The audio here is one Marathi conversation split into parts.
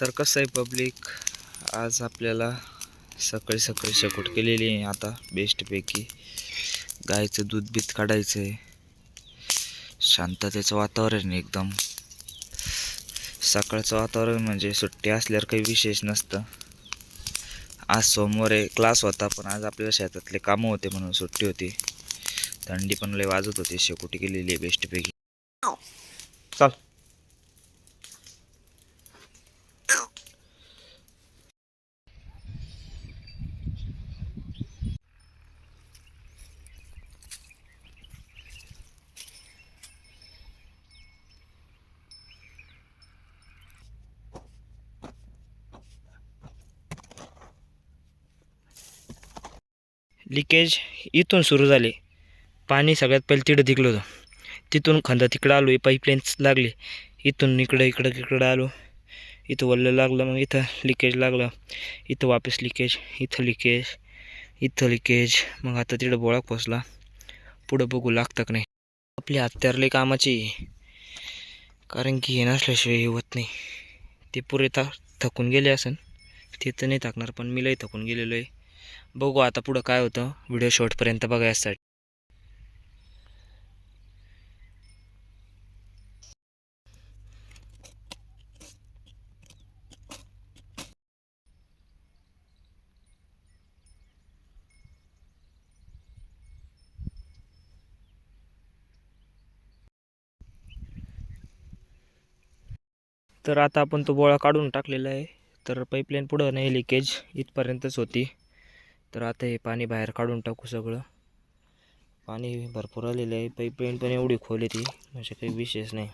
तर कसं आहे पब्लिक आज आपल्याला सकाळी सकाळी शकूट केलेली आहे आता बेस्टपैकी गायचं दूध बीत काढायचं आहे. शांततेचं वातावरण आहे एकदम. सकाळचं वातावरण म्हणजे सुट्टी असल्यावर काही विशेष नसतं. आज सोमवार आहे क्लास होता पण आज आपल्याला शेतातले कामं होते म्हणून सुट्टी होती. थंडी पण लय वाजत होती शेकोटी केलेली आहे बेस्टपैकी चल. लिकेज इथून सुरू झाले. पाणी सगळ्यात पहिले तिकडं दिकलं होतं. तिथून खंदा तिकडं आलो ही पाईपलाईन्स लागली. इथून इकडं इकडं इकडं आलो. इथं वल्लं लागलं मग इथं लिकेज लागलं. इथं वापस लिकेज इथं लिकेज इथं लिकेज मग आता तिकडं बोळा पोचला पुढं बघू लागतं का नाही. आपली हत्यारले कामाची. कारण की हे नसल्याशिवाय हे होत नाही. ते पुरे थकून गेले असन. ते तर नाही थकणार पण मी लई थकून गेलेलो आहे. बघू आता पुढं काय होतं. व्हिडिओ शॉर्टपर्यंत बघायसाठी तर आता आपण तो बोळा काढून टाकलेला आहे. तर पाईपलाईन पुढं नाही लिकेज इथपर्यंतच होती. तर आता हे पाणी बाहेर काढून टाकू सगळं. पाणी भरपूर आलेलं आहे. पाईपलाईन पण एवढी खोल आहे ती म्हणजे काही विशेष नाही.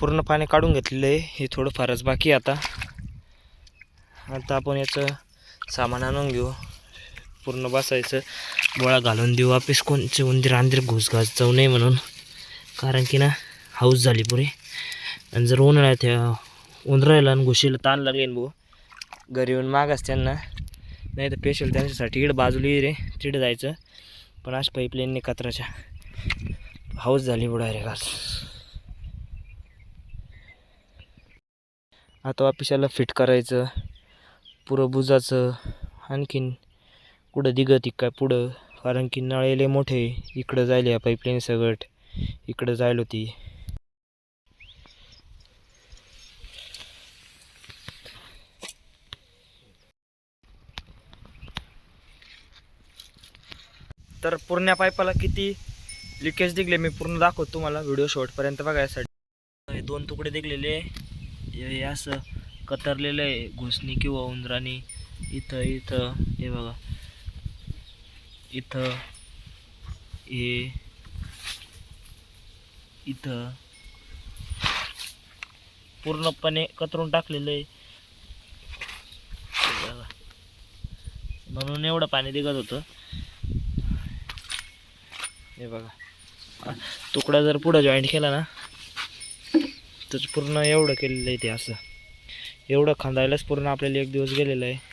पूर्ण पाणी काढून घेतलेलं आहे. हे थोडं फारच बाकी आहे आता. आता आपण याचं सामान आणून घेऊ. पूर्ण बसायचं. गोळा घालून देऊ. वापस कोणचे उंदीर अंदीर घुस घास जाऊ नये म्हणून. कारण की ना हाऊस झाली पुरी. आणि जर उन्हाळ्यात त्या उंदरायला आणि घुशीला ताण लागेल भाऊ. घरी येऊन मागास त्यांना. नाही तर पेशल त्यांच्यासाठी इकडं बाजूला रे तिकडे जायचं. पण अशा पाईपलाईनने कचराच्या हाऊस झाली बुडा रे घास आता वापिसाला फिट करायचं पुरं बुजाचं आणखीन कुठं दिगत काय पुढं. कारण की नळेले मोठे. इकडं जायले पाईपलाईन सगट. इकडं जायला होती तर पूर्ण पाईपाला किती लिकेज दिगले मी पूर्ण दाखवतो तुम्हाला व्हिडिओ शॉर्टपर्यंत बघायसाठी हे दोन तुकडे दिगलेले. हे असं कतरलेलं आहे. घुसणी किंवा उंदरानी. इथं इथं. हे बघा. इथं हे इथं. पूर्णपणे कचरून टाकलेलं आहे. बघा. म्हणून एवढं पाणी दिगत होतं. हे बघा. तुकडा जर पुढं जॉईंट केला ना तर पूर्ण एवढं केलेलं आहे ते असं. एवढं खांदायलाच पूर्ण आपल्याला एक दिवस गेलेलं आहे.